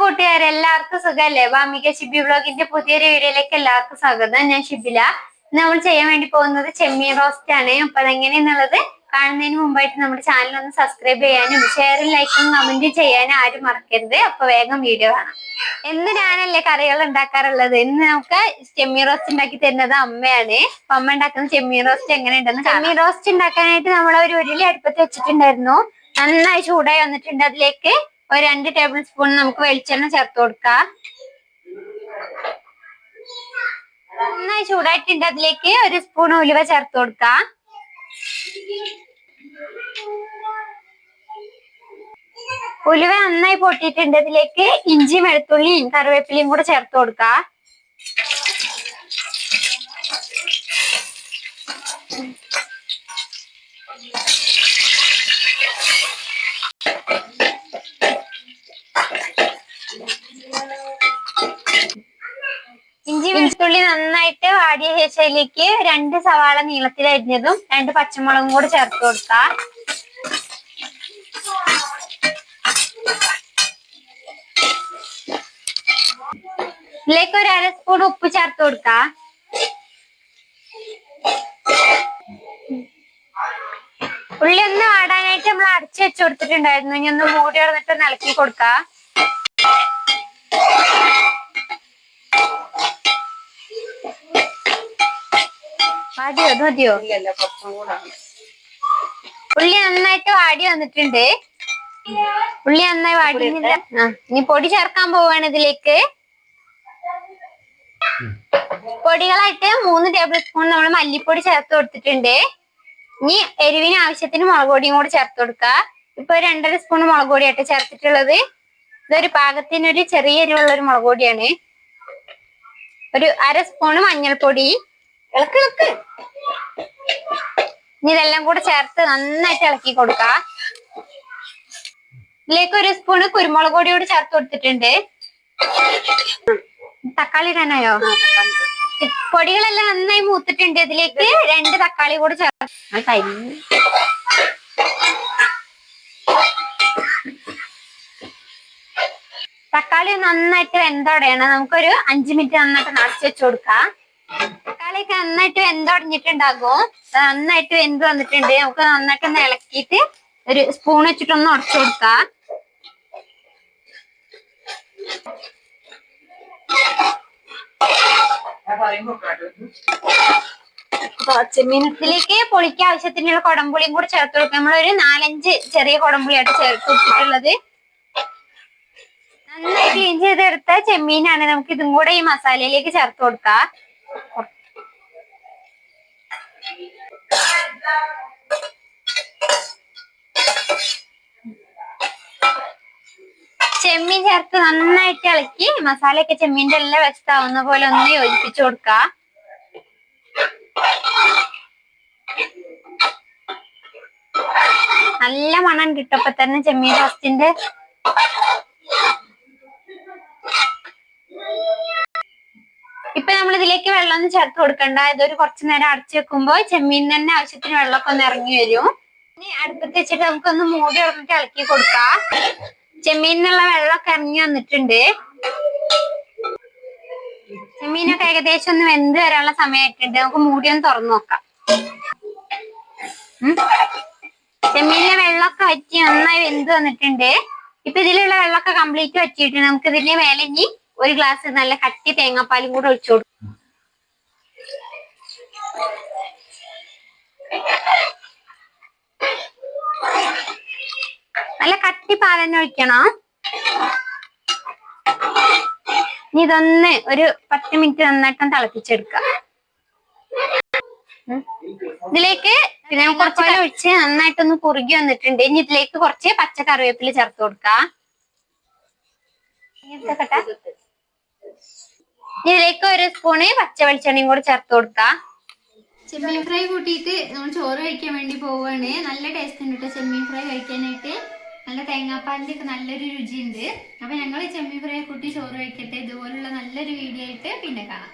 കൂട്ടുകാരെ എല്ലാവർക്കും സുഖമല്ലേ വാമിക ഷിബി ബ്ലോഗിന്റെ പുതിയൊരു വീഡിയോയിലേക്ക് എല്ലാവർക്കും സ്വാഗതം. ഞാൻ ഷിബില നമ്മൾ ചെയ്യാൻ വേണ്ടി പോകുന്നത് ചെമ്മീൻ റോസ്റ്റ് ആണ്. അപ്പൊ അതെങ്ങനെയെന്നുള്ളത് കാണുന്നതിന് മുമ്പായിട്ട് നമ്മുടെ ചാനൽ ഒന്ന് സബ്സ്ക്രൈബ് ചെയ്യാനും ഷെയറും ലൈക്കും കമന്റും ചെയ്യാനും ആരും മറക്കരുത്. അപ്പൊ വേഗം വീഡിയോ കാണാം. എന്ന് ഞാനല്ലേ കറികൾ ഉണ്ടാക്കാറുള്ളത്? ഇന്ന് നമുക്ക് ചെമ്മീൻ റോസ്റ്റ് ഉണ്ടാക്കി തരുന്നത് അമ്മയാണ്. അപ്പൊ അമ്മ ഉണ്ടാക്കുന്ന ചെമ്മീൻ റോസ്റ്റ് എങ്ങനെയുണ്ടെന്ന് ചെമ്മീൻ റോസ്റ്റ് ഉണ്ടാക്കാനായിട്ട് നമ്മൾ ഒരു ഉരുളി അടുപ്പത്ത് വെച്ചിട്ടുണ്ടായിരുന്നു. നന്നായി ചൂടായി വന്നിട്ടുണ്ട് അതിലേക്ക്. ഒരു രണ്ട് ടേബിൾ സ്പൂൺ നമുക്ക് വെളിച്ചെണ്ണ ചേർത്ത് കൊടുക്കാം. നന്നായി ചൂടായിട്ടുണ്ട്. അതിലേക്ക് ഒരു സ്പൂൺ ഉലുവ ചേർത്ത് കൊടുക്കാം. ഉലുവ നന്നായി പൊട്ടിയിട്ടുണ്ട്. അതിലേക്ക് ഇഞ്ചി വെളുത്തുള്ളിയും കറിവേപ്പിലയും കൂടെ ചേർത്ത് കൊടുക്കാം. ഇഞ്ചി വെളുത്തുള്ളി നന്നായിട്ട് വാടിയ ശേഷം അതിലേക്ക് രണ്ട് സവാള നീളത്തിൽ അരിഞ്ഞതും രണ്ട് പച്ചമുളകും കൂടി ചേർത്ത് കൊടുക്കാം. ഇതിലേക്ക് ഒരു അര സ്പൂൺ ഉപ്പ് ചേർത്ത് കൊടുക്കാം. ഉള്ളി ഒന്ന് വാടാനായിട്ട് നമ്മൾ അടച്ചു വെച്ചു കൊടുത്തിട്ടുണ്ടായിരുന്നു. ഇനി ഒന്ന് മൂടി തുറന്നിട്ട് ഇളക്കി കൊടുക്കാം. അത് മതിയോ? ഇല്ലല്ല കുറച്ചും കൂടെ ഉള്ളി നന്നായിട്ട് വാടി വന്നിട്ടുണ്ട്. ഉള്ളി നന്നായി വാടി ഇനി പൊടി ചേർക്കാൻ പോവാണ് ഇതിലേക്ക്. പൊടികളായിട്ട് മൂന്ന് ടേബിൾ സ്പൂൺ നമ്മൾ മല്ലിപ്പൊടി ചേർത്ത് കൊടുത്തിട്ടുണ്ട്. ഇനി എരിവിന് ആവശ്യത്തിന് മുളക് പൊടിയും കൂടി ചേർത്ത് കൊടുക്കുക. ഇപ്പൊ രണ്ടര സ്പൂൺ മുളക് പൊടിയായിട്ട് ചേർത്തിട്ടുള്ളത്. ഇതൊരു പാകത്തിനൊരു ചെറിയ എരിവുള്ള ഒരു മുളക് പൊടിയാണ്. ഒരു അര സ്പൂണ് മഞ്ഞൾപ്പൊടി. ഇളക്ക് ഇളക്ക്. ഇനി ഇതെല്ലാം കൂടെ ചേർത്ത് നന്നായിട്ട് ഇളക്കി കൊടുക്ക. ഇതിലേക്ക് ഒരു സ്പൂണ് കുരുമുളക് പൊടി കൂടി ചേർത്ത് കൊടുത്തിട്ടുണ്ട്. തക്കാളി ഇടാനായോ? പൊടികളെല്ലാം നന്നായി മൂത്തിട്ടുണ്ട് ഇതിലേക്ക്. രണ്ട് തക്കാളി കൂടി ചേർത്ത് കഴിഞ്ഞു. തക്കാളി നന്നായിട്ട് വെന്തോടെയാണ്. നമുക്കൊരു അഞ്ചു മിനിറ്റ് നന്നായിട്ട് നിറച്ച് വെച്ചു കൊടുക്കാം. തക്കാളിയൊക്കെ നന്നായിട്ട് വെന്തുടഞ്ഞിട്ടുണ്ടാകും. നന്നായിട്ട് വെന്ത് വന്നിട്ടുണ്ട്. നമുക്ക് നന്നായിട്ട് ഒന്ന് ഇളക്കിയിട്ട് ഒരു സ്പൂൺ വെച്ചിട്ടൊന്ന് ഉടച്ചു കൊടുക്കാം. ചെമ്മീനത്തിലേക്ക് പൊളിക്ക് ആവശ്യത്തിനുള്ള കുടംപുളിയും കൂടി ചേർത്ത് കൊടുക്കാം. നമ്മളൊരു നാലഞ്ച് ചെറിയ കുടംപുളിയായിട്ട് ചേർത്ത് കൊടുത്തിട്ടുള്ളത്. നന്നായി ക്ലീൻ ചെയ്തെടുത്ത ചെമ്മീനാണ്. നമുക്ക് ഇതും കൂടെ ഈ മസാലയിലേക്ക് ചേർത്ത് കൊടുക്കാം. ചെമ്മീൻ ചേർത്ത് നന്നായിട്ട് ഇളക്കി മസാലയൊക്കെ ചെമ്മീന്റെ എല്ലാം വെച്ചാവുന്ന പോലെ ഒന്ന് യോജിപ്പിച്ചു കൊടുക്ക. നല്ല മണം കിട്ടപ്പോ തന്നെ ചെമ്മീൻ റോസ്റ്റിന്റെ ഇപ്പൊ നമ്മൾ ഇതിലേക്ക് വെള്ളം ഒന്നും ചേർത്ത് കൊടുക്കണ്ട. ഇതൊരു കുറച്ചു നേരം അടച്ചു വെക്കുമ്പോ ചെമ്മീൻ തന്നെ ആവശ്യത്തിന് വെള്ളമൊക്കെ ഒന്ന് ഇറങ്ങി വരും. ഇനി അടുപ്പത്ത് വെച്ചിട്ട് നമുക്കൊന്ന് മൂടി ഇറങ്ങിട്ട് ഇളക്കി കൊടുക്കാം. ചെമ്മീനിനുള്ള വെള്ളമൊക്കെ ഇറങ്ങി വന്നിട്ടുണ്ട്. ചെമ്മീനൊക്കെ ഏകദേശം ഒന്ന് വെന്ത് വരാനുള്ള സമയമായിട്ടുണ്ട്. നമുക്ക് മൂടി ഒന്ന് തുറന്നു നോക്കാം. ചെമ്മീനിലെ വെള്ളമൊക്കെ വറ്റി നന്നായി വെന്ത് വന്നിട്ടുണ്ട്. ഇപ്പൊ ഇതിലുള്ള വെള്ളമൊക്കെ കംപ്ലീറ്റ് വറ്റിയിട്ടുണ്ട്. നമുക്ക് ഇതിന്റെ മേലെ ഇനി ഒരു ഗ്ലാസ് നല്ല കട്ടി തേങ്ങാപ്പാലും കൂടെ ഒഴിച്ചു കൊടുക്കും. നല്ല കട്ടി പാലന്നെ ഒഴിക്കണം. ഇനി ഇതൊന്ന് ഒരു പത്ത് മിനിറ്റ് നന്നായിട്ട് തിളപ്പിച്ചെടുക്കാം. ഇതിലേക്ക് പിന്നെ കുറച്ച് വെള്ളം ഒഴിച്ച് നന്നായിട്ടൊന്ന് കുറുകി വന്നിട്ടുണ്ട്. ഇനി ഇതിലേക്ക് കുറച്ച് പച്ച കറിവേപ്പില ചേർത്ത് കൊടുക്കാം. ഇതിലേക്ക് ഒരു സ്പൂണ് പച്ച വെളിച്ചെണ്ണയും കൂടെ ചേർത്ത് കൊടുക്കാം ചെമ്മീൻ ഫ്രൈ കൂട്ടിയിട്ട് നമ്മൾ ചോറ് കഴിക്കാൻ വേണ്ടി പോവുകയാണ് നല്ല ടേസ്റ്റ് ഉണ്ട് കേട്ടോ ചെമ്മീൻ ഫ്രൈ കഴിക്കാനായിട്ട്. നല്ല തേങ്ങാപ്പാലിന്റെ ഒക്കെ നല്ലൊരു രുചിയുണ്ട്. അപ്പൊ ഞങ്ങൾ ചെമ്മീൻ ഫ്രൈ കൂട്ടി ചോറ് കഴിക്കട്ടെ. ഇതുപോലുള്ള നല്ലൊരു വീഡിയോ ആയിട്ട് പിന്നെ കാണാം.